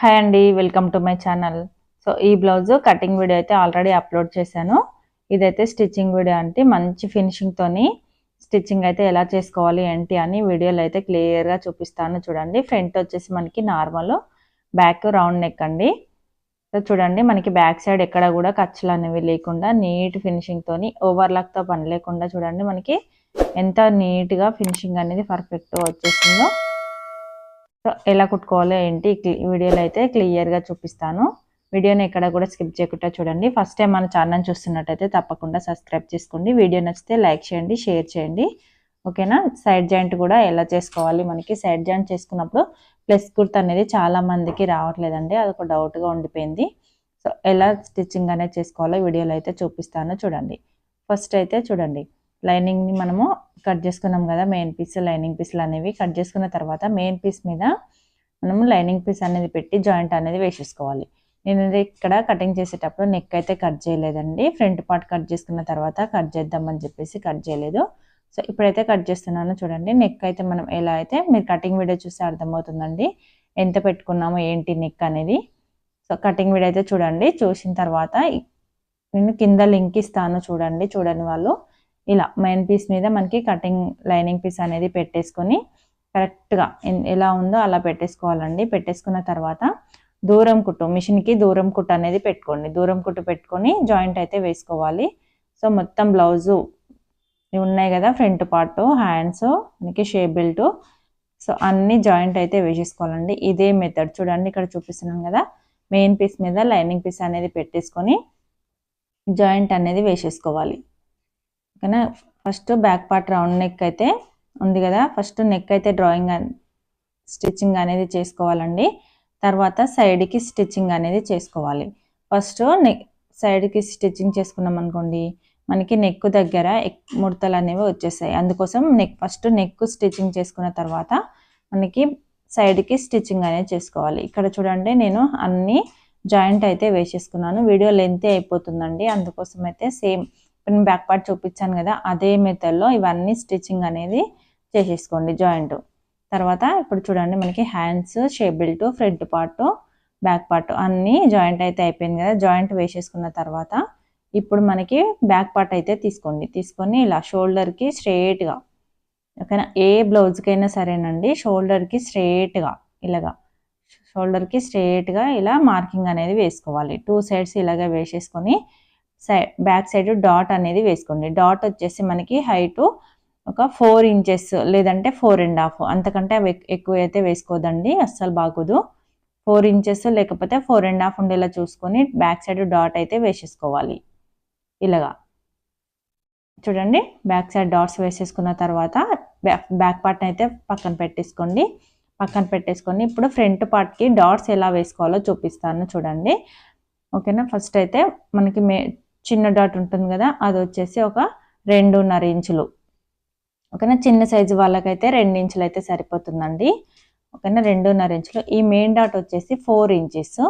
Hi అండి welcome to my channel. So ఈ blouse cutting video అయితే ఆల్రెడీ అప్లోడ్ చేశాను. ఇదైతే స్టిచ్చింగ్ వీడియో అంటే మంచి ఫినిషింగ్తోని స్టిచ్చింగ్ అయితే ఎలా చేసుకోవాలి ఏంటి అని వీడియోలో అయితే క్లియర్గా చూపిస్తాను చూడండి. ఫ్రంట్ వచ్చేసి మనకి నార్మల్ బ్యాక్ రౌండ్ నెక్ అండి. సో చూడండి మనకి బ్యాక్ సైడ్ ఎక్కడ కూడా ఖర్చులు అనేవి లేకుండా నీట్ ఫినిషింగ్తోని ఓవర్లాక్తో పని లేకుండా చూడండి మనకి ఎంత నీట్గా ఫినిషింగ్ అనేది పర్ఫెక్ట్గా వచ్చేసిందో. సో ఎలా కుట్టుకోవాలో ఏంటి వీడియోలో అయితే క్లియర్గా చూపిస్తాను. వీడియోని ఎక్కడ కూడా స్కిప్ చేయకుండా చూడండి. ఫస్ట్ టైం మన ఛానల్ చూస్తున్నట్టయితే తప్పకుండా సబ్స్క్రైబ్ చేసుకోండి. వీడియో నచ్చితే లైక్ చేయండి షేర్ చేయండి. ఓకేనా? సైడ్ జాయింట్ కూడా ఎలా చేసుకోవాలి? మనకి సైడ్ జాయింట్ చేసుకున్నప్పుడు ప్లస్ కుర్త్ అనేది చాలా మందికి రావట్లేదండి. అదొక డౌట్గా ఉండిపోయింది. సో ఎలా స్టిచ్చింగ్ అనేది చేసుకోవాలో వీడియోలో అయితే చూపిస్తాను. చూడండి. ఫస్ట్ అయితే చూడండి. లైనింగ్ని మనము కట్ చేసుకున్నాం కదా మెయిన్ పీస్ లైనింగ్ పీస్లు అనేవి కట్ చేసుకున్న తర్వాత మెయిన్ పీస్ మీద మనము లైనింగ్ పీస్ అనేది పెట్టి జాయింట్ అనేది వేసేసుకోవాలి. నేను ఇక్కడ కటింగ్ చేసేటప్పుడు నెక్ అయితే కట్ చేయలేదండి. ఫ్రంట్ పార్ట్ కట్ చేసుకున్న తర్వాత కట్ చేద్దామని చెప్పేసి కట్ చేయలేదు. సో ఇప్పుడైతే కట్ చేస్తున్నాను చూడండి. నెక్ అయితే మనం ఎలా అయితే మీరు కటింగ్ వీడియో చూస్తే అర్థమవుతుందండి. ఎంత పెట్టుకున్నామో ఏంటి నెక్ అనేది. సో కటింగ్ వీడియో అయితే చూడండి. చూసిన తర్వాత నేను కింద లింక్ ఇస్తాను చూడండి. చూడని వాళ్ళు ఇలా మెయిన్ పీస్ మీద మనకి కటింగ్ లైనింగ్ పీస్ అనేది పెట్టేసుకొని కరెక్ట్గా ఎలా ఉందో అలా పెట్టేసుకోవాలండి. పెట్టేసుకున్న తర్వాత దూరం కుట్టు మిషన్కి దూరం కుట్టు అనేది పెట్టుకోండి. దూరం కుట్టు పెట్టుకొని జాయింట్ అయితే వేసుకోవాలి. సో మొత్తం బ్లౌజు ఇవి ఉన్నాయి కదా ఫ్రంట్ పార్ట్ హ్యాండ్స్ మనకి షేప్ బెల్ట్ సో అన్ని జాయింట్ అయితే వేసేసుకోవాలండి. ఇదే మెథడ్ చూడండి ఇక్కడ చూపిస్తున్నాం కదా. మెయిన్ పీస్ మీద లైనింగ్ పీస్ అనేది పెట్టేసుకొని జాయింట్ అనేది వేసేసుకోవాలి. ఓకేనా first back part round neck అయితే ఉంది కదా. ఫస్ట్ నెక్ అయితే డ్రాయింగ్ స్టిచ్చింగ్ అనేది చేసుకోవాలండి. తర్వాత సైడ్కి స్టిచ్చింగ్ అనేది చేసుకోవాలి. ఫస్ట్ నెక్ సైడ్కి స్టిచ్చింగ్ చేసుకున్నాం అనుకోండి మనకి నెక్ దగ్గర ముడతలు అనేవి వచ్చేసాయి అందుకోసం నెక్ ఫస్ట్ నెక్ స్టిచ్చింగ్ చేసుకున్న తర్వాత మనకి సైడ్కి స్టిచ్చింగ్ అనేది చేసుకోవాలి. ఇక్కడ చూడండి నేను అన్ని జాయింట్ అయితే వేసేసుకున్నాను. వీడియో లెంత్ అయిపోతుందండి. అందుకోసం అయితే సేమ్ నేను బ్యాక్ పార్ట్ చూపించాను కదా అదే మెథడ్లో ఇవన్నీ స్టిచ్చింగ్ అనేది చేసేసుకోండి జాయింట్ తర్వాత ఇప్పుడు చూడండి మనకి hands shape belt front part back part అన్నీ జాయింట్ అయితే అయిపోయింది కదా జాయింట్ వేసేసుకున్న తర్వాత ఇప్పుడు మనకి బ్యాక్ పార్ట్ అయితే తీసుకోండి. తీసుకొని ఇలా షోల్డర్కి స్ట్రేట్గా ఓకేనా? ఏ బ్లౌజ్కైనా సరేనండి షోల్డర్కి స్ట్రేట్గా ఇలాగా షోల్డర్కి స్ట్రేట్గా ఇలా మార్కింగ్ అనేది వేసుకోవాలి. టూ సైడ్స్ ఇలాగ వేసేసుకొని సైడ్ బ్యాక్ సైడ్ డాట్ అనేది వేసుకోండి. డాట్ వచ్చేసి మనకి హైటు ఒక ఫోర్ ఇంచెస్ లేదంటే ఫోర్ అండ్ హాఫ్. అంతకంటే ఎక్కువ అయితే వేసుకోదండి అస్సలు బాగోదు. ఫోర్ ఇంచెస్ లేకపోతే ఫోర్ అండ్ హాఫ్ ఉండేలా చూసుకొని బ్యాక్ సైడ్ డాట్ అయితే వేసేసుకోవాలి. ఇలాగా. చూడండి బ్యాక్ సైడ్ డాట్స్ వేసేసుకున్న తర్వాత బ్యాక్ బ్యాక్ అయితే పక్కన పెట్టేసుకోండి. పక్కన పెట్టేసుకొని ఇప్పుడు ఫ్రంట్ పార్ట్కి డాట్స్ ఎలా వేసుకోవాలో చూపిస్తాను చూడండి. ఓకేనా? ఫస్ట్ అయితే మనకి మే చిన్న డాట్ ఉంటుంది కదా అది వచ్చేసి ఒక రెండున్నర ఇంచులు. ఓకేనా? చిన్న సైజు వాళ్ళకైతే రెండు ఇంచులు అయితే సరిపోతుందండి. ఓకేనా? రెండున్నర ఇంచులు. ఈ మెయిన్ డాట్ వచ్చేసి ఫోర్ ఇంచెస్.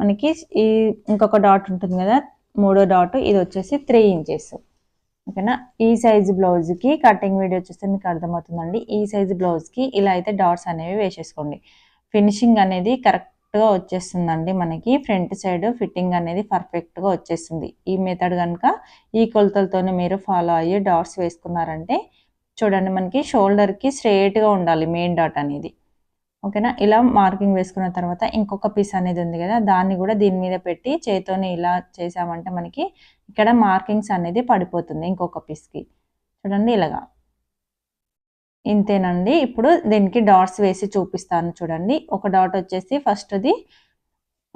మనకి ఈ ఇంకొక డాట్ ఉంటుంది కదా మూడో డాట్ ఇది వచ్చేసి త్రీ ఇంచెస్. ఓకేనా? ఈ సైజు బ్లౌజ్కి కటింగ్ వీడియో చూస్తే మీకు అర్థమవుతుందండి. ఈ సైజు బ్లౌజ్కి ఇలా అయితే డాట్స్ అనేవి వేసేసుకోండి. ఫినిషింగ్ అనేది కరెక్ట్ కరెక్ట్గా వచ్చేస్తుందండి మనకి. ఫ్రంట్ సైడ్ ఫిట్టింగ్ అనేది పర్ఫెక్ట్గా వచ్చేస్తుంది. ఈ మెథడ్ కనుక ఈ కొలతలతోనే మీరు ఫాలో అయ్యి డాట్స్ వేసుకున్నారంటే చూడండి మనకి షోల్డర్కి స్ట్రేట్గా ఉండాలి మెయిన్ డాట్ అనేది. ఓకేనా ఇలా మార్కింగ్ వేసుకున్న తర్వాత ఇంకొక పీస్ అనేది ఉంది కదా దాన్ని కూడా దీని మీద పెట్టి చేతితోనే ఇలా చేసామంటే మనకి ఇక్కడ మార్కింగ్స్ అనేది పడిపోతుంది ఇంకొక పీస్కి చూడండి ఇలాగా. ఇంతేనండి. ఇప్పుడు దీనికి డాట్స్ వేసి చూపిస్తాను చూడండి. ఒక డాట్ వచ్చేసి ఫస్ట్ది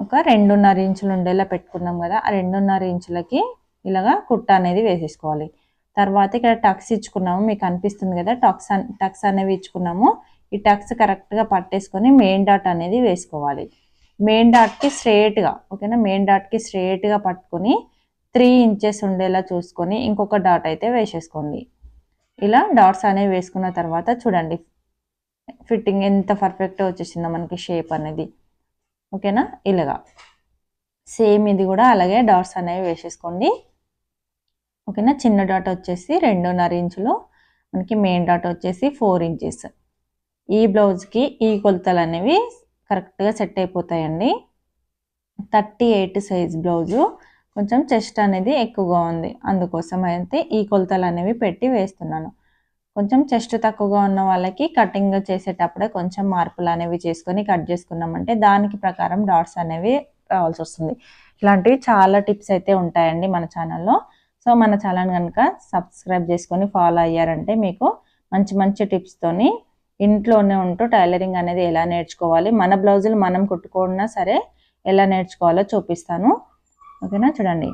ఒక రెండున్నర ఇంచులు ఉండేలా పెట్టుకున్నాం కదా ఆ రెండున్నర ఇంచులకి ఇలాగా కుట్ట అనేది వేసేసుకోవాలి. తర్వాత ఇక్కడ టక్స్ ఇచ్చుకున్నాము. మీకు అనిపిస్తుంది కదా టక్స్ టక్స్ అనేవి ఇచ్చుకున్నాము. ఈ టక్స్ కరెక్ట్గా పట్టేసుకొని మెయిన్ డాట్ అనేది వేసుకోవాలి. మెయిన్ డాట్కి స్ట్రేట్గా ఓకేనా? మెయిన్ డాట్కి స్ట్రేట్గా పట్టుకొని త్రీ ఇంచెస్ ఉండేలా చూసుకొని ఇంకొక డాట్ అయితే వేసేసుకోండి. ఇలా డాట్స్ అనేవి వేసుకున్న తర్వాత చూడండి. ఫిట్టింగ్ ఎంత పర్ఫెక్ట్గా వచ్చేసిందో మనకి షేప్ అనేది. ఓకేనా ఇలాగా. సేమ్ ఇది కూడా అలాగే డాట్స్ అనేవి వేసేసుకోండి. ఓకేనా చిన్న డాట్ వచ్చేసి రెండున్నర ఇంచులు. మనకి మెయిన్ డాట్ వచ్చేసి ఫోర్ ఇంచెస్ ఈ బ్లౌజ్కి ఈ కొలతలు అనేవి కరెక్ట్గా సెట్ అయిపోతాయండి. థర్టీ ఎయిట్ సైజ్ బ్లౌజు కొంచెం చెస్ట్ అనేది ఎక్కువగా ఉంది. అందుకోసం అయితే ఈ కొలతలు అనేవి పెట్టి వేస్తున్నాను. కొంచెం చెస్ట్ తక్కువగా ఉన్న వాళ్ళకి కటింగ్ చేసేటప్పుడే కొంచెం మార్పులు అనేవి చేసుకొని కట్ చేసుకున్నామంటే దానికి ప్రకారం డాట్స్ అనేవి రావాల్సి వస్తుంది. ఇలాంటివి చాలా టిప్స్ అయితే ఉంటాయండి మన ఛానల్లో. సో మన ఛానల్ కనుక సబ్స్క్రైబ్ చేసుకొని ఫాలో అయ్యారంటే మీకు మంచి మంచి టిప్స్తోని ఇంట్లోనే ఉంటూ టైలరింగ్ అనేది ఎలా నేర్చుకోవాలి మన బ్లౌజులు మనం కుట్టుకున్నా సరే ఎలా నేర్చుకోవాలో చూపిస్తాను. ఓకేనా? చూడండి.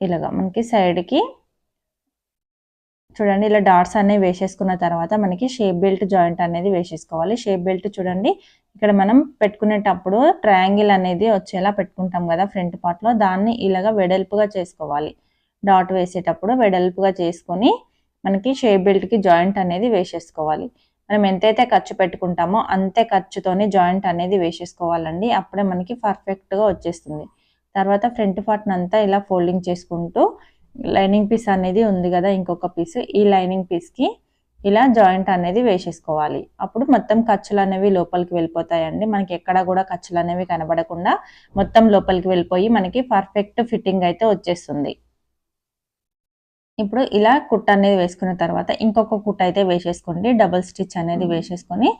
ఇలాగా మనకి సైడ్కి చూడండి ఇలా డాట్స్ అనేవి వేసేసుకున్న తర్వాత మనకి షేప్ బెల్ట్ జాయింట్ అనేది వేసేసుకోవాలి. షేప్ బెల్ట్ చూడండి. ఇక్కడ మనం పెట్టుకునేటప్పుడు ట్రయాంగిల్ అనేది వచ్చేలా పెట్టుకుంటాం కదా ఫ్రంట్ పార్ట్లో. దాన్ని ఇలాగా వెడల్పుగా చేసుకోవాలి. డాట్ వేసేటప్పుడు వెడల్పుగా చేసుకొని మనకి షేప్ బెల్ట్కి జాయింట్ అనేది వేసేసుకోవాలి. మనం ఎంతైతే ఖర్చు పెట్టుకుంటామో అంతే ఖర్చుతోనే జాయింట్ అనేది వేసేసుకోవాలండి. అప్పుడే మనకి పర్ఫెక్ట్గా వచ్చేస్తుంది. తర్వాత ఫ్రంట్ పార్ట్ని అంతా ఇలా ఫోల్డింగ్ చేసుకుంటూ లైనింగ్ పీస్ అనేది ఉంది కదా ఇంకొక పీస్ ఈ లైనింగ్ పీస్కి ఇలా జాయింట్ అనేది వేసేసుకోవాలి. అప్పుడు మొత్తం ఖర్చులు అనేవి లోపలికి వెళ్ళిపోతాయండి. మనకి ఎక్కడ కూడా ఖర్చులు అనేవి కనబడకుండా మొత్తం లోపలికి వెళ్ళిపోయి మనకి పర్ఫెక్ట్ ఫిట్టింగ్ అయితే వచ్చేస్తుంది. ఇప్పుడు ఇలా కుట్ట అనేది వేసుకున్న తర్వాత ఇంకొక కుట్ట అయితే వేసేసుకోండి. డబుల్ స్టిచ్ అనేది వేసేసుకొని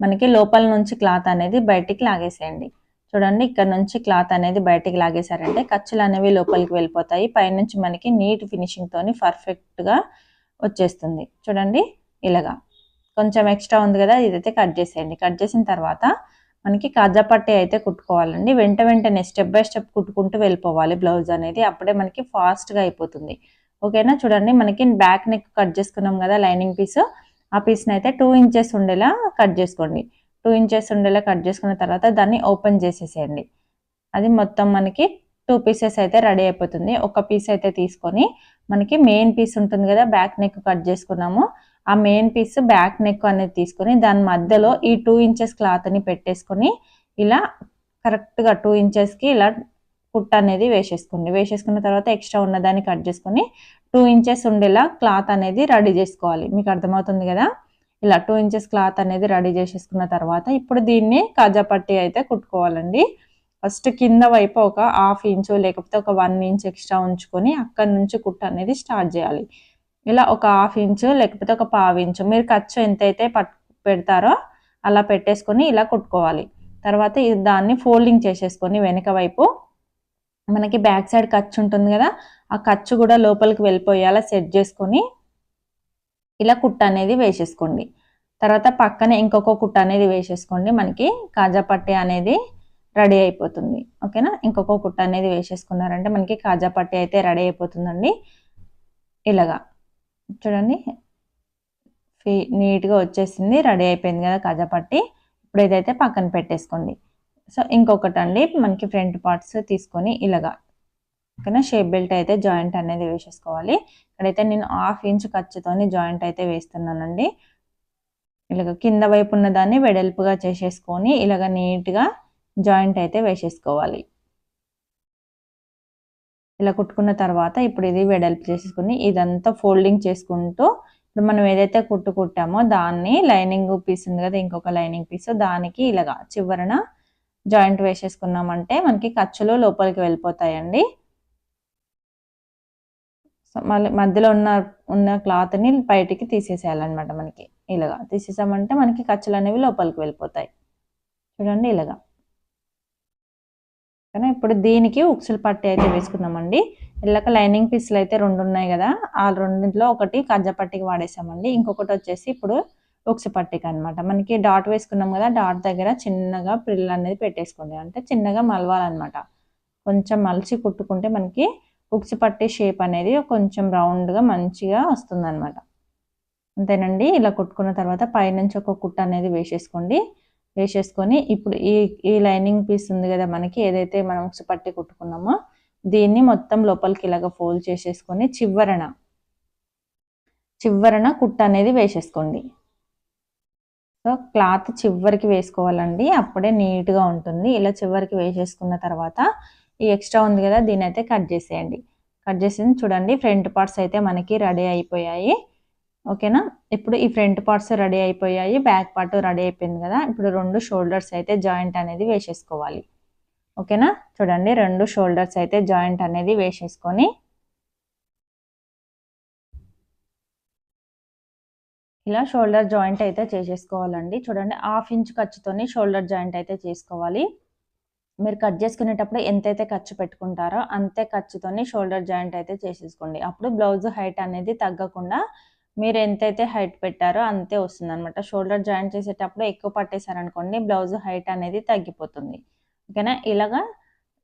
మనకి లోపల నుంచి క్లాత్ అనేది బయటికి లాగేసేయండి. చూడండి ఇక్కడ నుంచి క్లాత్ అనేది బయటికి లాగేశారంటే ఖర్చులు అనేవి లోపలికి వెళ్ళిపోతాయి. పైనుంచి మనకి నీట్ ఫినిషింగ్ తోని వచ్చేస్తుంది. చూడండి ఇలాగా. కొంచెం ఎక్స్ట్రా ఉంది కదా ఇదైతే కట్ చేసేయండి. కట్ చేసిన తర్వాత మనకి కాజా అయితే కుట్టుకోవాలండి. వెంట వెంటనే స్టెప్ బై స్టెప్ కుట్టుకుంటూ వెళ్ళిపోవాలి బ్లౌజ్ అనేది. అప్పుడే మనకి ఫాస్ట్గా అయిపోతుంది. ఓకేనా? చూడండి మనకి బ్యాక్ నెక్ కట్ చేసుకున్నాం కదా లైనింగ్ పీస్. ఆ పీస్ని అయితే టూ ఇంచెస్ ఉండేలా కట్ చేసుకోండి. టూ ఇంచెస్ ఉండేలా కట్ చేసుకున్న తర్వాత దాన్ని ఓపెన్ చేసేసేయండి. అది మొత్తం మనకి టూ పీసెస్ అయితే రెడీ అయిపోతుంది. ఒక పీస్ అయితే తీసుకొని మనకి మెయిన్ పీస్ ఉంటుంది కదా బ్యాక్ నెక్ కట్ చేసుకున్నాము. ఆ మెయిన్ పీస్ బ్యాక్ నెక్ అనేది తీసుకొని దాని మధ్యలో ఈ టూ ఇంచెస్ క్లాత్ని పెట్టేసుకొని ఇలా కరెక్ట్గా టూ ఇంచెస్కి ఇలా కుట్ అనేది వేసేసుకోండి. వేసేసుకున్న తర్వాత ఎక్స్ట్రా ఉన్నదాన్ని కట్ చేసుకొని టూ ఇంచెస్ ఉండేలా క్లాత్ అనేది రెడీ చేసుకోవాలి. మీకు అర్థమవుతుంది కదా? ఇలా టూ ఇంచెస్ క్లాత్ అనేది రెడీ చేసేసుకున్న తర్వాత ఇప్పుడు దీన్ని కాజా పట్టి అయితే కుట్టుకోవాలండి. ఫస్ట్ కింద వైపు ఒక హాఫ్ ఇంచు లేకపోతే ఒక వన్ ఇంచ్ ఎక్స్ట్రా ఉంచుకొని అక్కడి నుంచి కుట్ట అనేది స్టార్ట్ చేయాలి. ఇలా ఒక హాఫ్ ఇంచు లేకపోతే ఒక పావు ఇంచు మీరు ఖర్చు ఎంతైతే పట్ పెడతారో అలా పెట్టేసుకొని ఇలా కుట్టుకోవాలి. తర్వాత దాన్ని ఫోల్డింగ్ చేసేసుకొని వెనక వైపు మనకి బ్యాక్ సైడ్ ఖర్చు ఉంటుంది కదా ఆ ఖర్చు కూడా లోపలికి వెళ్ళిపోయేలా సెట్ చేసుకొని ఇలా కుట్ట అనేది వేసేసుకోండి. తర్వాత పక్కనే ఇంకొక కుట్ట అనేది వేసేసుకోండి. మనకి కాజా పట్టి అనేది రెడీ అయిపోతుంది. ఓకేనా? ఇంకొక కుట్ట అనేది వేసేసుకున్నారంటే మనకి కాజా పట్టి అయితే రెడీ అయిపోతుందండి. ఇలాగా. చూడండి. ఫీ నీట్గా వచ్చేసింది. రెడీ అయిపోయింది కదా కాజా పట్టి. ఇప్పుడు ఇదైతే పక్కన పెట్టేసుకోండి. సో ఇంకొకటి అండి మనకి ఫ్రంట్ పార్ట్స్ తీసుకొని ఇలాగా. ఓకేనా షేప్ బెల్ట్ అయితే జాయింట్ అనేది వేసేసుకోవాలి. ఇక్కడైతే నేను హాఫ్ ఇంచ్ ఖర్చుతోని జాయింట్ అయితే వేస్తున్నానండి. ఇలాగ కింద వైపు ఉన్న దాన్ని వెడల్పుగా చేసేసుకొని ఇలాగ నీట్గా జాయింట్ అయితే వేసేసుకోవాలి. ఇలా కుట్టుకున్న తర్వాత ఇప్పుడు ఇది వెడల్పు చేసేసుకుని ఇదంతా ఫోల్డింగ్ చేసుకుంటూ ఇప్పుడు మనం ఏదైతే కుట్టు కుట్టామో దాన్ని లైనింగ్ పీస్ ఉంది కదా ఇంకొక లైనింగ్ పీస్ దానికి ఇలాగా చివరన జాయింట్ వేసేసుకున్నామంటే మనకి ఖర్చులు లోపలికి వెళ్ళిపోతాయండి. మళ్ళీ మధ్యలో ఉన్న ఉన్న క్లాత్ని బయటికి తీసేసేయాలన్నమాట మనకి ఇలాగా. తీసేసామంటే మనకి ఖర్చులు అనేవి లోపలికి వెళ్ళిపోతాయి. చూడండి ఇలాగా. కానీ ఇప్పుడు దీనికి ఉక్సులు పట్టి అయితే వేసుకున్నామండి ఇళ్ళక లైనింగ్ పీసులు అయితే రెండు ఉన్నాయి కదా ఆ రెండింటిలో ఒకటి కజ్జ పట్టికి వాడేసామండి. ఇంకొకటి వచ్చేసి ఇప్పుడు ఉక్సు పట్టిక అనమాట మనకి డాట్ వేసుకున్నాం కదా డాట్ దగ్గర చిన్నగా ప్రిల్ అనేది పెట్టేసుకోండి. అంటే చిన్నగా మలవాలన్నమాట. కొంచెం మలిచి కుట్టుకుంటే మనకి ఉక్సు పట్టే షేప్ అనేది కొంచెం రౌండ్గా మంచిగా వస్తుందన్నమాట. అంతేనండి? ఇలా కుట్టుకున్న తర్వాత పైనుంచి ఒక కుట్ట అనేది వేసేసుకోండి. వేసేసుకొని ఇప్పుడు ఈ ఈ లైనింగ్ పీస్ ఉంది కదా మనకి ఏదైతే మనం ఉక్సు పట్టి కుట్టుకున్నామో దీన్ని మొత్తం లోపలికి ఇలాగ ఫోల్డ్ చేసేసుకొని చివరన చివరన కుట్ట అనేది వేసేసుకోండి. సో క్లాత్ చివరికి వేసుకోవాలండి. అప్పుడే నీట్గా ఉంటుంది. ఇలా చివరికి వేసేసుకున్న తర్వాత ఈ ఎక్స్ట్రా ఉంది కదా దీని అయితే కట్ చేసేయండి. కట్ చేసింది చూడండి ఫ్రంట్ పార్ట్స్ అయితే మనకి రెడీ అయిపోయాయి. ఓకేనా ఇప్పుడు ఈ ఫ్రంట్ పార్ట్స్ రెడీ అయిపోయాయి బ్యాక్ పార్ట్ రెడీ అయిపోయింది కదా ఇప్పుడు రెండు షోల్డర్స్ అయితే జాయింట్ అనేది వేసేసుకోవాలి. ఓకేనా చూడండి రెండు షోల్డర్స్ అయితే జాయింట్ అనేది వేసేసుకొని ఇలా షోల్డర్ జాయింట్ అయితే చేసేసుకోవాలండి. చూడండి హాఫ్ ఇంచ్ ఖర్చుతోని షోల్డర్ జాయింట్ అయితే చేసుకోవాలి. మీరు కట్ చేసుకునేటప్పుడు ఎంతైతే ఖర్చు పెట్టుకుంటారో అంతే ఖర్చుతోని షోల్డర్ జాయింట్ అయితే చేసేసుకోండి. అప్పుడు బ్లౌజ్ హైట్ అనేది తగ్గకుండా మీరు ఎంతైతే హైట్ పెట్టారో అంతే వస్తుంది అనమాట షోల్డర్ జాయింట్ చేసేటప్పుడు ఎక్కువ పట్టేశారనుకోండి బ్లౌజ్ హైట్ అనేది తగ్గిపోతుంది. ఓకేనా? ఇలాగా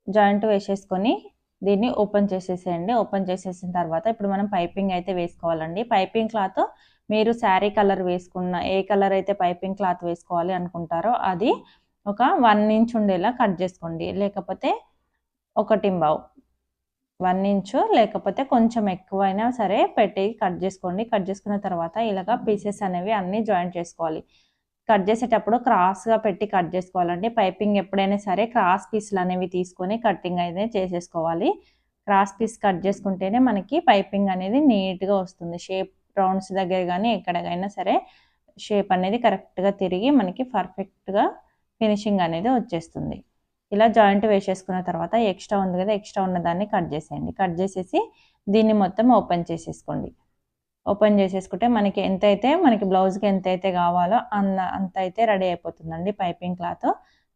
జాయింట్ వేసేసుకొని దీన్ని ఓపెన్ చేసేసేయండి. ఓపెన్ చేసేసిన తర్వాత ఇప్పుడు మనం పైపింగ్ అయితే వేసుకోవాలండి. పైపింగ్ క్లాత్ మీరు శారీ కలర్ వేసుకున్న ఏ కలర్ అయితే పైపింగ్ క్లాత్ వేసుకోవాలి అనుకుంటారో అది ఒక వన్ ఇంచ్ ఉండేలా కట్ చేసుకోండి. లేకపోతే ఒకటి బావు. వన్ ఇంచు లేకపోతే కొంచెం ఎక్కువైనా సరే పెట్టి కట్ చేసుకోండి. కట్ చేసుకున్న తర్వాత ఇలాగ పీసెస్ అనేవి అన్నీ జాయింట్ చేసుకోవాలి. కట్ చేసేటప్పుడు క్రాస్గా పెట్టి కట్ చేసుకోవాలండి. పైపింగ్ ఎప్పుడైనా సరే క్రాస్ పీస్లు అనేవి తీసుకొని కట్టింగ్ అయితే చేసేసుకోవాలి. క్రాస్ పీస్ కట్ చేసుకుంటేనే మనకి పైపింగ్ అనేది నీట్గా వస్తుంది. షేప్ రౌండ్స్ దగ్గర కానీ ఎక్కడికైనా సరే షేప్ అనేది కరెక్ట్గా తిరిగి మనకి పర్ఫెక్ట్గా ఫినిషింగ్ అనేది వచ్చేస్తుంది. ఇలా జాయింట్ వేసేసుకున్న తర్వాత ఎక్స్ట్రా ఉంది కదా ఎక్స్ట్రా ఉన్న దాన్ని కట్ చేసేయండి. కట్ చేసేసి దీన్ని మొత్తం ఓపెన్ చేసేసుకోండి. ఓపెన్ చేసేసుకుంటే మనకి ఎంతైతే మనకి బ్లౌజ్కి ఎంత అయితే కావాలో అన్న అంత అయితే రెడీ అయిపోతుందండి పైపింగ్ క్లాత్.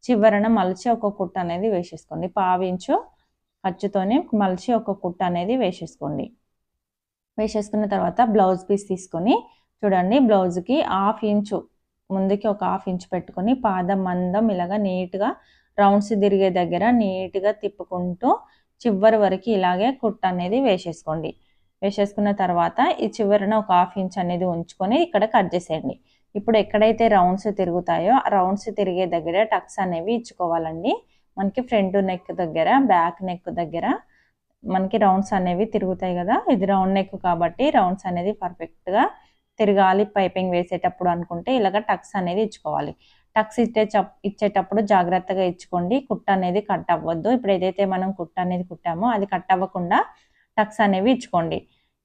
చివరన మలిచి ఒక కుట్ట అనేది వేసేసుకోండి. పావించు ఖర్చుతోనే మలిచి ఒక కుట్ట అనేది వేసేసుకోండి. వేసేసుకున్న తర్వాత బ్లౌజ్ పీస్ తీసుకొని చూడండి బ్లౌజ్కి హాఫ్ ఇంచు ముందుకి ఒక హాఫ్ ఇంచ్ పెట్టుకొని పాదం మందం ఇలాగా నీట్గా రౌండ్స్ తిరిగే దగ్గర నీట్గా తిప్పుకుంటూ చివరి వరకు ఇలాగే కుట్ట అనేది వేసేసుకోండి. వేసేసుకున్న తర్వాత ఈ చివరిన ఒక హాఫ్ ఇంచ్ అనేది ఉంచుకొని ఇక్కడ కట్ చేసేయండి. ఇప్పుడు ఎక్కడైతే రౌండ్స్ తిరుగుతాయో ఆ రౌండ్స్ తిరిగే దగ్గర టక్స్ అనేవి ఇచ్చుకోవాలండి. మనకి ఫ్రంట్ నెక్ దగ్గర బ్యాక్ నెక్ దగ్గర మనకి రౌండ్స్ అనేవి తిరుగుతాయి కదా? ఇది రౌండ్ నెక్ కాబట్టి రౌండ్స్ అనేది పర్ఫెక్ట్గా తిరగాలి పైపింగ్ వేసేటప్పుడు అనుకుంటే ఇలాగ టక్స్ అనేది ఇచ్చుకోవాలి. టక్స్ ఇచ్చే ఇచ్చేటప్పుడు జాగ్రత్తగా ఇచ్చుకోండి. కుట్ట అనేది కట్ అవ్వద్దు. ఇప్పుడు ఏదైతే మనం కుట్ట అనేది కుట్టామో అది కట్ అవ్వకుండా టక్స్ అనేవి ఇచ్చుకోండి.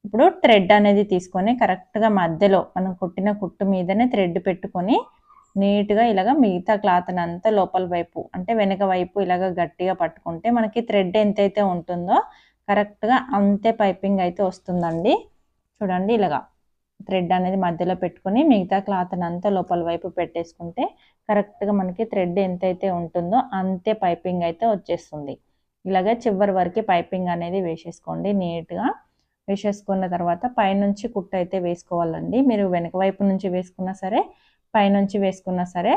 ఇప్పుడు థ్రెడ్ అనేది తీసుకొని కరెక్ట్గా మధ్యలో మనం కుట్టిన కుట్టు మీదనే థ్రెడ్ పెట్టుకొని నీట్గా ఇలాగ మిగతా క్లాత్ అంతా లోపల వైపు అంటే వెనక వైపు ఇలాగ గట్టిగా పట్టుకుంటే మనకి థ్రెడ్ ఎంతైతే ఉంటుందో కరెక్ట్గా అంతే పైపింగ్ అయితే వస్తుందండి. చూడండి ఇలాగా. థ్రెడ్ అనేది మధ్యలో పెట్టుకుని మిగతా క్లాత్ అంతా లోపల వైపు పెట్టేసుకుంటే కరెక్ట్గా మనకి థ్రెడ్ ఎంతైతే ఉంటుందో అంతే పైపింగ్ అయితే వచ్చేస్తుంది. ఇలాగే చివరి వరకు పైపింగ్ అనేది వేసేసుకోండి. నీట్గా వేసేసుకున్న తర్వాత పైనుంచి కుట్ట అయితే వేసుకోవాలండి. మీరు వెనక వైపు నుంచి వేసుకున్నా సరే పైనుంచి వేసుకున్నా సరే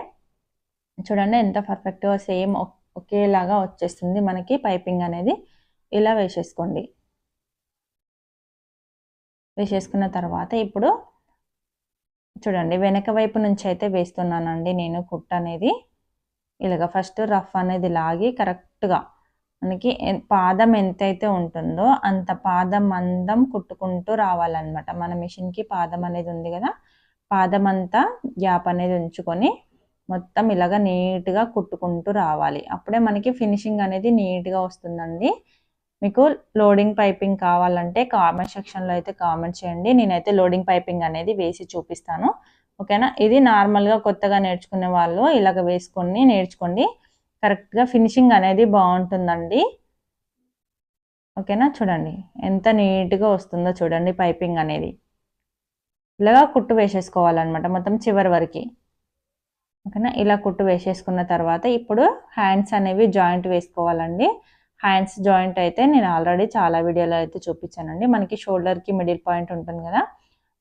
చూడండి ఎంత పర్ఫెక్ట్గా సేమ్ ఒకేలాగా వచ్చేస్తుంది మనకి పైపింగ్ అనేది. ఇలా వేసేసుకోండి. వేసేసుకున్న తర్వాత ఇప్పుడు చూడండి వెనక వైపు నుంచి అయితే వేస్తున్నానండి నేను కుట్ట అనేది. ఇలాగ ఫస్ట్ రఫ్ అనేది లాగి కరెక్ట్గా మనకి పాదం ఎంతైతే ఉంటుందో అంత పాదం అందం కుట్టుకుంటూ రావాలన్నమాట. మన మిషన్కి పాదం అనేది ఉంది కదా పాదం అంతా గ్యాప్ అనేది ఉంచుకొని మొత్తం ఇలాగ నీట్గా కుట్టుకుంటూ రావాలి. అప్పుడే మనకి ఫినిషింగ్ అనేది నీట్గా వస్తుందండి. మీకు లోడింగ్ పైపింగ్ కావాలంటే కామెంట్ సెక్షన్లో అయితే కామెంట్ చేయండి. నేనైతే లోడింగ్ పైపింగ్ అనేది వేసి చూపిస్తాను. ఓకేనా? ఇది నార్మల్గా కొత్తగా నేర్చుకునే వాళ్ళు ఇలాగ వేసుకొని నేర్చుకోండి. కరెక్ట్గా ఫినిషింగ్ అనేది బాగుంటుందండి. ఓకేనా? చూడండి. ఎంత నీట్గా వస్తుందో చూడండి పైపింగ్ అనేది. ఇలాగా కుట్టు వేసేసుకోవాలన్నమాట మొత్తం చివరి వరకు. ఓకేనా? ఇలా కుట్టు వేసేసుకున్న తర్వాత ఇప్పుడు హ్యాండ్స్ అనేవి జాయింట్ వేసుకోవాలండి. హ్యాండ్స్ జాయింట్ అయితే నేను ఆల్రెడీ చాలా వీడియోలో అయితే చూపించానండి. మనకి షోల్డర్కి మిడిల్ పాయింట్ ఉంటుంది కదా.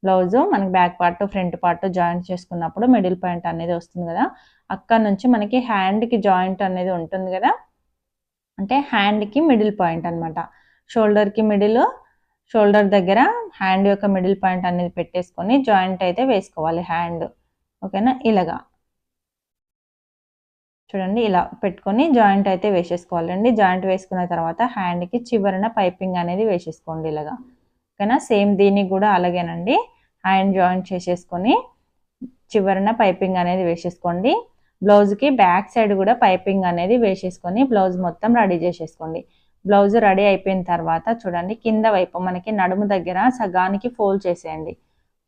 బ్లౌజు మనకి back part front part joint చేసుకున్నప్పుడు మిడిల్ పాయింట్ అనేది వస్తుంది కదా. అక్కడ నుంచి మనకి హ్యాండ్కి జాయింట్ అనేది ఉంటుంది కదా. అంటే హ్యాండ్కి మిడిల్ పాయింట్ అనమాట షోల్డర్కి మిడిల్ షోల్డర్ దగ్గర హ్యాండ్ యొక్క మిడిల్ పాయింట్ అనేది పెట్టేసుకొని జాయింట్ అయితే వేసుకోవాలి హ్యాండ్ ఓకేనా ఇలాగా. చూడండి ఇలా పెట్టుకొని జాయింట్ అయితే వేసేసుకోవాలండి. జాయింట్ వేసుకున్న తర్వాత హ్యాండ్కి చివరన పైపింగ్ అనేది వేసేసుకోండి ఇలాగా. ఓకేనా? సేమ్ దీనికి కూడా అలాగేనండి. హ్యాండ్ జాయింట్ చేసేసుకొని చివరన పైపింగ్ అనేది వేసేసుకోండి. బ్లౌజ్కి బ్యాక్ సైడ్ కూడా పైపింగ్ అనేది వేసేసుకొని బ్లౌజ్ మొత్తం రెడీ చేసేసుకోండి. బ్లౌజ్ రెడీ అయిపోయిన తర్వాత చూడండి కింద వైపు మనకి నడుము దగ్గర సగానికి ఫోల్డ్ చేసేయండి.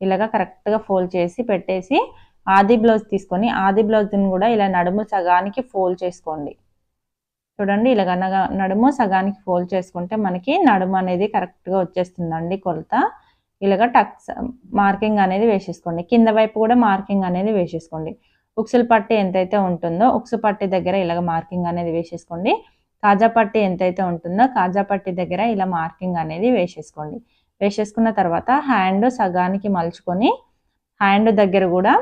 ఇలాగా కరెక్ట్గా ఫోల్డ్ చేసి పెట్టేసి ఆది బ్లౌజ్ తీసుకొని ఆది బ్లౌజ్ని కూడా ఇలా నడుము సగానికి ఫోల్డ్ చేసుకోండి. చూడండి ఇలాగ నడుము సగానికి ఫోల్డ్ చేసుకుంటే మనకి నడుము అనేది కరెక్ట్గా వచ్చేస్తుందండి కొలత. ఇలాగ టక్స్ మార్కింగ్ అనేది వేసేసుకోండి. కింద వైపు కూడా మార్కింగ్ అనేది వేసేసుకోండి. ఉక్సుల పట్టి ఎంతైతే ఉంటుందో ఉక్సు పట్టి దగ్గర ఇలాగ మార్కింగ్ అనేది వేసేసుకోండి. కాజా పట్టి ఎంతైతే ఉంటుందో కాజా పట్టి దగ్గర ఇలా మార్కింగ్ అనేది వేసేసుకోండి. వేసేసుకున్న తర్వాత హ్యాండ్ సగానికి మలుచుకొని హ్యాండ్ దగ్గర కూడా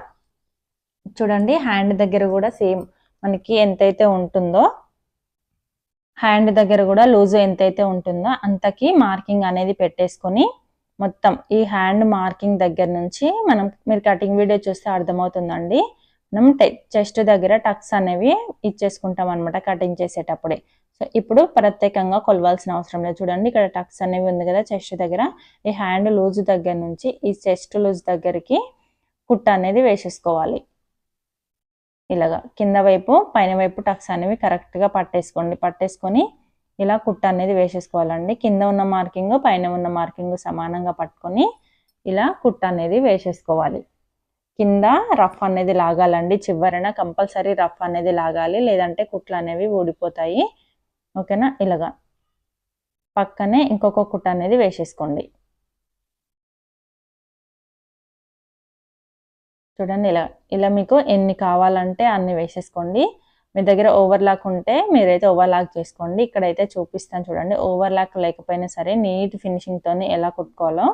చూడండి హ్యాండ్ దగ్గర కూడా సేమ్ మనకి ఎంతైతే ఉంటుందో హ్యాండ్ దగ్గర కూడా లూజ్ ఎంతైతే ఉంటుందో అంతకి మార్కింగ్ అనేది పెట్టేసుకొని మొత్తం ఈ హ్యాండ్ మార్కింగ్ దగ్గర నుంచి మనం మీరు కటింగ్ వీడియో చూస్తే అర్థమవుతుందండి. మనం చెస్ట్ దగ్గర టక్స్ అనేవి ఇచ్చేసుకుంటాం అనమాట కటింగ్ చేసేటప్పుడే. సో ఇప్పుడు ప్రత్యేకంగా కొలవాల్సిన అవసరం లేదు. చూడండి ఇక్కడ టక్స్ అనేవి ఉంది కదా చెస్ట్ దగ్గర. ఈ హ్యాండ్ లూజ్ దగ్గర నుంచి ఈ చెస్ట్ లూజ్ దగ్గరికి కుట్ట అనేది వేసేసుకోవాలి. ఇలాగా కింద వైపు పైన వైపు టక్స్ అనేవి కరెక్ట్గా పట్టేసుకోండి. పట్టేసుకొని ఇలా కుట్ట అనేది వేసేసుకోవాలండి. కింద ఉన్న మార్కింగ్ పైన ఉన్న మార్కింగ్ సమానంగా పట్టుకొని ఇలా కుట్ట అనేది వేసేసుకోవాలి. కింద రఫ్ అనేది లాగాలండి. చివరన కంపల్సరీ రఫ్ అనేది లాగాలి. లేదంటే కుట్లు అనేవి ఊడిపోతాయి. ఓకేనా? ఇలాగా పక్కనే ఇంకొక కుట్ట అనేది వేసేసుకోండి. చూడండి ఇలా ఇలా మీకు ఎన్ని కావాలంటే అన్ని వేసేసుకోండి. మీ దగ్గర ఓవర్లాక్ ఉంటే మీరైతే ఓవర్లాక్ చేసుకోండి. ఇక్కడైతే చూపిస్తాను చూడండి ఓవర్లాక్ లేకపోయినా సరే నీట్ ఫినిషింగ్తో ఎలా కుట్టుకోవాలో.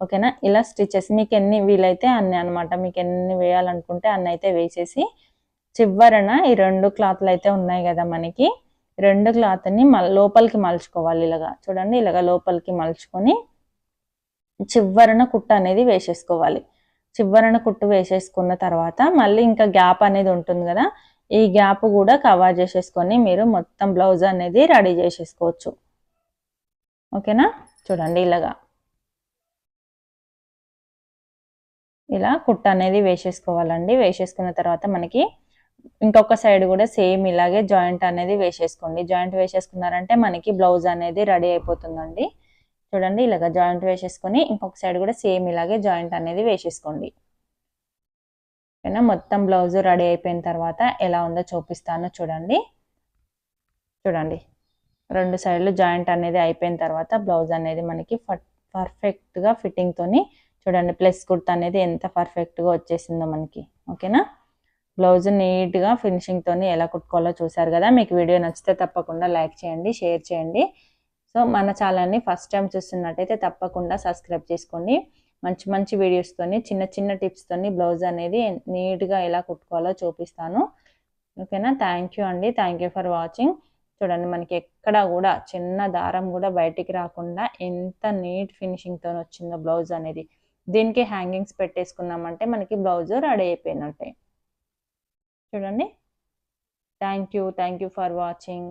ఓకేనా? ఇలా స్టిచెస్ మీకు ఎన్ని వీలైతే అన్ని అనమాట మీకు ఎన్ని వేయాలనుకుంటే అన్ని అయితే వేసేసి చివరన ఈ రెండు క్లాత్లు అయితే ఉన్నాయి కదా మనకి. రెండు క్లాత్ని లోపలికి మలుచుకోవాలి ఇలాగా. చూడండి ఇలాగ లోపలికి మలుచుకొని చివరన కుట్ట అనేది వేసేసుకోవాలి. చివరన కుట్టు వేసేసుకున్న తర్వాత మళ్ళీ ఇంకా గ్యాప్ అనేది ఉంటుంది కదా ఈ గ్యాప్ కూడా కవర్ చేసేసుకొని మీరు మొత్తం బ్లౌజ్ అనేది రెడీ చేసేసుకోవచ్చు. ఓకేనా? చూడండి ఇలాగా. ఇలా కుట్ట అనేది వేసేసుకోవాలండి. వేసేసుకున్న తర్వాత మనకి ఇంకొక సైడ్ కూడా సేమ్ ఇలాగే జాయింట్ అనేది వేసేసుకోండి. జాయింట్ వేసేసుకున్నారంటే మనకి బ్లౌజ్ అనేది రెడీ అయిపోతుందండి. చూడండి ఇలాగ జాయింట్ వేసేసుకొని ఇంకొక సైడ్ కూడా సేమ్ ఇలాగే జాయింట్ అనేది వేసేసుకోండి. ఓకేనా? మొత్తం బ్లౌజ్ రెడీ అయిపోయిన తర్వాత ఎలా ఉందో చూపిస్తాను చూడండి. చూడండి రెండు సైడ్లు జాయింట్ అనేది అయిపోయిన తర్వాత బ్లౌజ్ అనేది మనకి పర్ఫెక్ట్గా ఫిట్టింగ్తోని చూడండి ప్లస్ కుర్త అనేది ఎంత పర్ఫెక్ట్గా వచ్చేసిందో మనకి. ఓకేనా? బ్లౌజ్ నీట్గా ఫినిషింగ్తో ఎలా కుట్టుకోవాలో చూసారు కదా? మీకు వీడియో నచ్చితే తప్పకుండా లైక్ చేయండి షేర్ చేయండి. సో మన ఛానల్ని ఫస్ట్ టైం చూస్తున్నట్టయితే తప్పకుండా సబ్స్క్రైబ్ చేసుకోండి. మంచి మంచి వీడియోస్తోని చిన్న చిన్న టిప్స్తోని బ్లౌజ్ అనేది నీట్గా ఎలా కుట్టుకోవాలో చూపిస్తాను. ఓకేనా? థ్యాంక్ యూ అండి. థ్యాంక్ యూ ఫర్ వాచింగ్ చూడండి మనకి ఎక్కడ కూడా చిన్న దారం కూడా బయటికి రాకుండా ఎంత నీట్ ఫినిషింగ్తో వచ్చిందో బ్లౌజ్ అనేది. దీనికి హ్యాంగింగ్స్ పెట్టేసుకున్నామంటే మనకి బ్లౌజ్ రెడీ అయిపోయినట్టే. చూడండి. Thank you thank you for watching